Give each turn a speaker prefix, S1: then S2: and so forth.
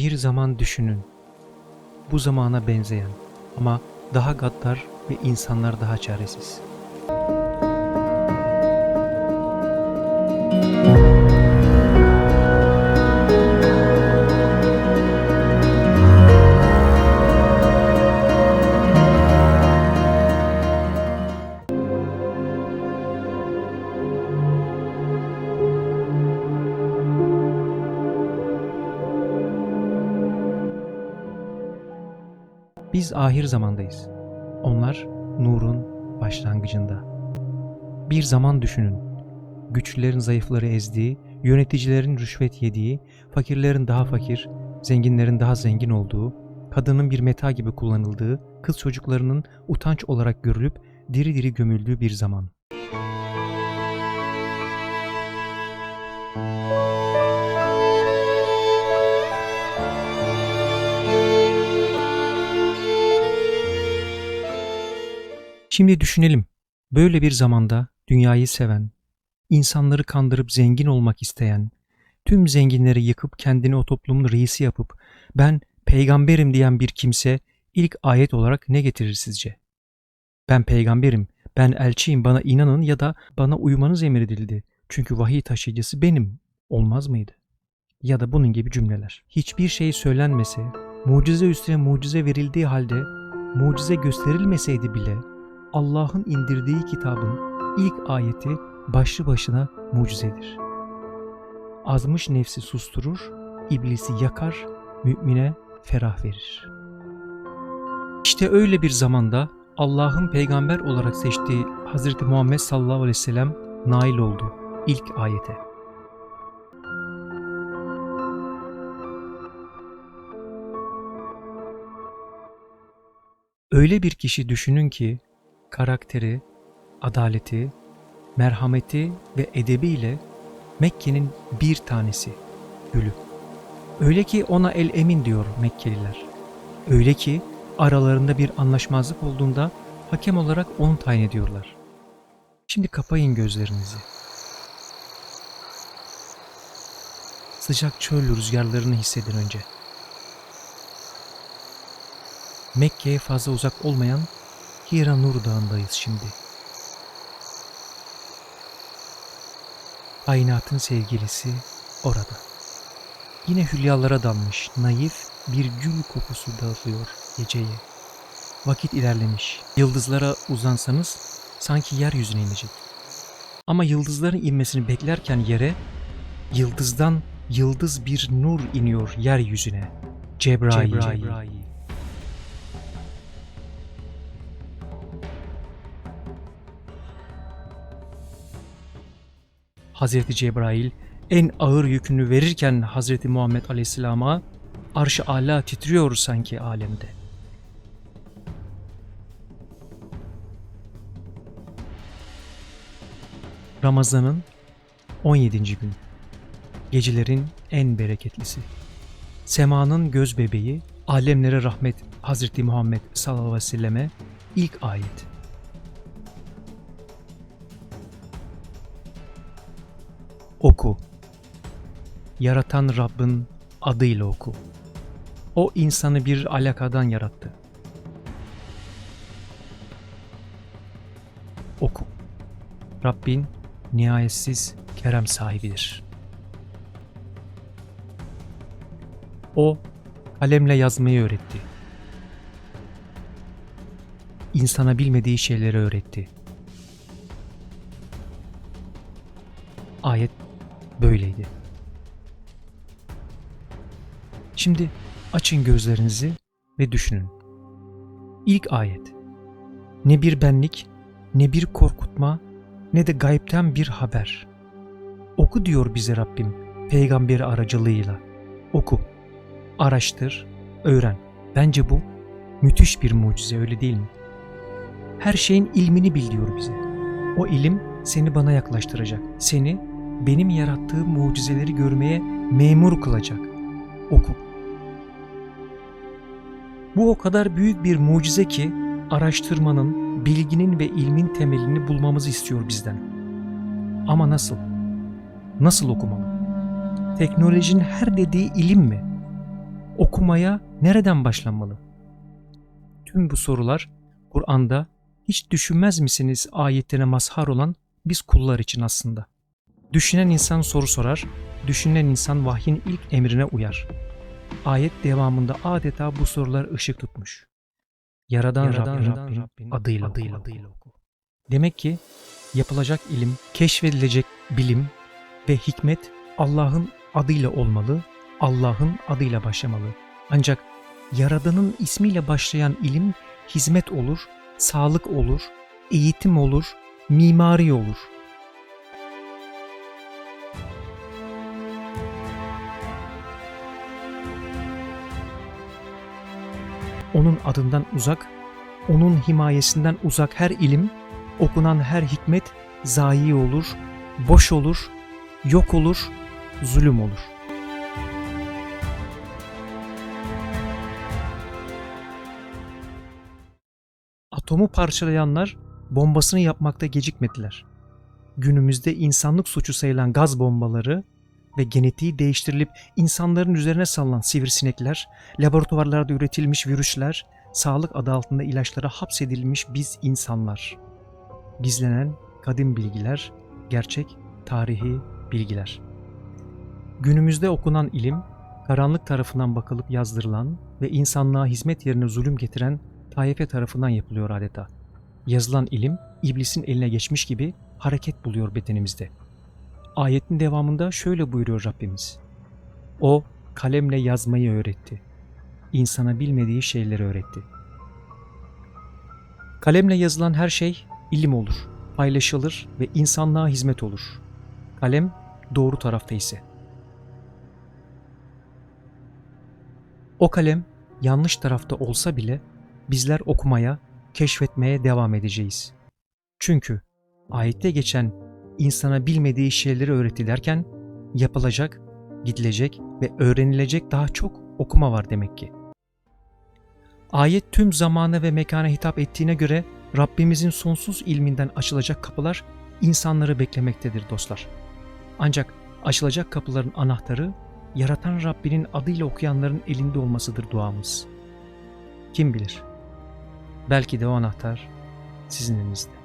S1: Bir zaman düşünün. Bu zamana benzeyen ama daha gaddar ve insanlar daha çaresiz. Biz ahir zamandayız. Onlar nurun başlangıcında. Bir zaman düşünün. Güçlülerin zayıfları ezdiği, yöneticilerin rüşvet yediği, fakirlerin daha fakir, zenginlerin daha zengin olduğu, kadının bir meta gibi kullanıldığı, kız çocuklarının utanç olarak görülüp diri diri gömüldüğü bir zaman. Şimdi düşünelim. Böyle bir zamanda dünyayı seven, insanları kandırıp zengin olmak isteyen, tüm zenginleri yıkıp kendini o toplumun reisi yapıp ben peygamberim diyen bir kimse ilk ayet olarak ne getirir sizce? Ben peygamberim, ben elçiyim bana inanın ya da bana uymanız emredildi. Çünkü vahiy taşıyıcısı benim. Olmaz mıydı? Ya da bunun gibi cümleler. Hiçbir şey söylenmese, mucize üstüne mucize verildiği halde mucize gösterilmeseydi bile Allah'ın indirdiği kitabın ilk ayeti başlı başına mucizedir. Azmış nefsi susturur, iblisi yakar, mümine ferah verir. İşte öyle bir zamanda Allah'ın peygamber olarak seçtiği Hz. Muhammed sallallahu aleyhi ve sellem nail oldu ilk ayete. Öyle bir kişi düşünün ki karakteri, adaleti, merhameti ve edebiyle Mekke'nin bir tanesi, gülü. Öyle ki ona el emin diyor Mekkeliler. Öyle ki aralarında bir anlaşmazlık olduğunda hakem olarak onu tayin ediyorlar. Şimdi kapayın gözlerinizi. Sıcak çöl rüzgarlarını hissedin önce. Mekke'ye fazla uzak olmayan Hira Nur Dağı'ndayız şimdi. Kainatın sevgilisi orada. Yine hülyalara dalmış naif bir gül kokusu dağıtıyor geceye. Vakit ilerlemiş. Yıldızlara uzansanız sanki yeryüzüne inecek. Ama yıldızların inmesini beklerken yere, yıldızdan yıldız bir nur iniyor yeryüzüne. Cebrail. Cebrail. Hazreti Cebrail en ağır yükünü verirken Hazreti Muhammed Aleyhisselam'a arş-ı ala titriyor sanki alemde. Ramazan'ın 17. gün. Gecelerin en bereketlisi. Semanın göz bebeği, alemlere rahmet Hazreti Muhammed sallallahu aleyhi ve selleme ilk ayet. Oku. Yaratan Rabbin adıyla oku. O insanı bir alakadan yarattı. Oku. Rabbin nihayetsiz kerem sahibidir. O kalemle yazmayı öğretti. İnsana bilmediği şeyleri öğretti. Ayet böyleydi. Şimdi açın gözlerinizi ve düşünün. İlk ayet. Ne bir benlik, ne bir korkutma, ne de gayipten bir haber. Oku diyor bize Rabbim peygamberi aracılığıyla. Oku, araştır, öğren. Bence bu müthiş bir mucize öyle değil mi? Her şeyin ilmini bil diyor bize. O ilim seni bana yaklaştıracak. Seni benim yarattığım mucizeleri görmeye memur kılacak. Oku. Bu o kadar büyük bir mucize ki araştırmanın, bilginin ve ilmin temelini bulmamızı istiyor bizden. Ama nasıl? Nasıl okumalı? Teknolojinin her dediği ilim mi? Okumaya nereden başlanmalı? Tüm bu sorular Kur'an'da hiç düşünmez misiniz ayetlerine mazhar olan biz kullar için aslında. Düşünen insan soru sorar, düşünen insan vahyin ilk emrine uyar. Ayet devamında adeta bu sorular ışık tutmuş. Yaradan,
S2: Yaradan
S1: Rabbin,
S2: Rabbin
S1: adıyla,
S2: adıyla
S1: oku.
S2: oku.
S1: Demek ki yapılacak ilim, keşfedilecek bilim ve hikmet Allah'ın adıyla olmalı, Allah'ın adıyla başlamalı. Ancak Yaradan'ın ismiyle başlayan ilim hizmet olur, sağlık olur, eğitim olur, mimari olur. Onun adından uzak, onun himayesinden uzak her ilim, okunan her hikmet zayi olur, boş olur, yok olur, zulüm olur. Atomu parçalayanlar bombasını yapmakta gecikmediler. Günümüzde insanlık suçu sayılan gaz bombaları ve genetiği değiştirilip insanların üzerine salınan sivrisinekler, laboratuvarlarda üretilmiş virüsler, sağlık adı altında ilaçlara hapsedilmiş biz insanlar. Gizlenen kadim bilgiler, gerçek tarihi bilgiler. Günümüzde okunan ilim, karanlık tarafından bakılıp yazdırılan ve insanlığa hizmet yerine zulüm getiren taife tarafından yapılıyor adeta. Yazılan ilim, iblisin eline geçmiş gibi hareket buluyor bedenimizde. Ayetin devamında şöyle buyuruyor Rabbimiz. O kalemle yazmayı öğretti. İnsana bilmediği şeyleri öğretti. Kalemle yazılan her şey ilim olur, paylaşılır ve insanlığa hizmet olur. Kalem doğru tarafta ise. O kalem yanlış tarafta olsa bile bizler okumaya, keşfetmeye devam edeceğiz. Çünkü ayette geçen insana bilmediği şeyleri öğretti derken yapılacak, gidilecek ve öğrenilecek daha çok okuma var demek ki. Ayet tüm zamana ve mekana hitap ettiğine göre Rabbimizin sonsuz ilminden açılacak kapılar insanları beklemektedir dostlar. Ancak açılacak kapıların anahtarı yaratan Rabbinin adıyla okuyanların elinde olmasıdır duamız. Kim bilir? Belki de o anahtar sizin elinizde.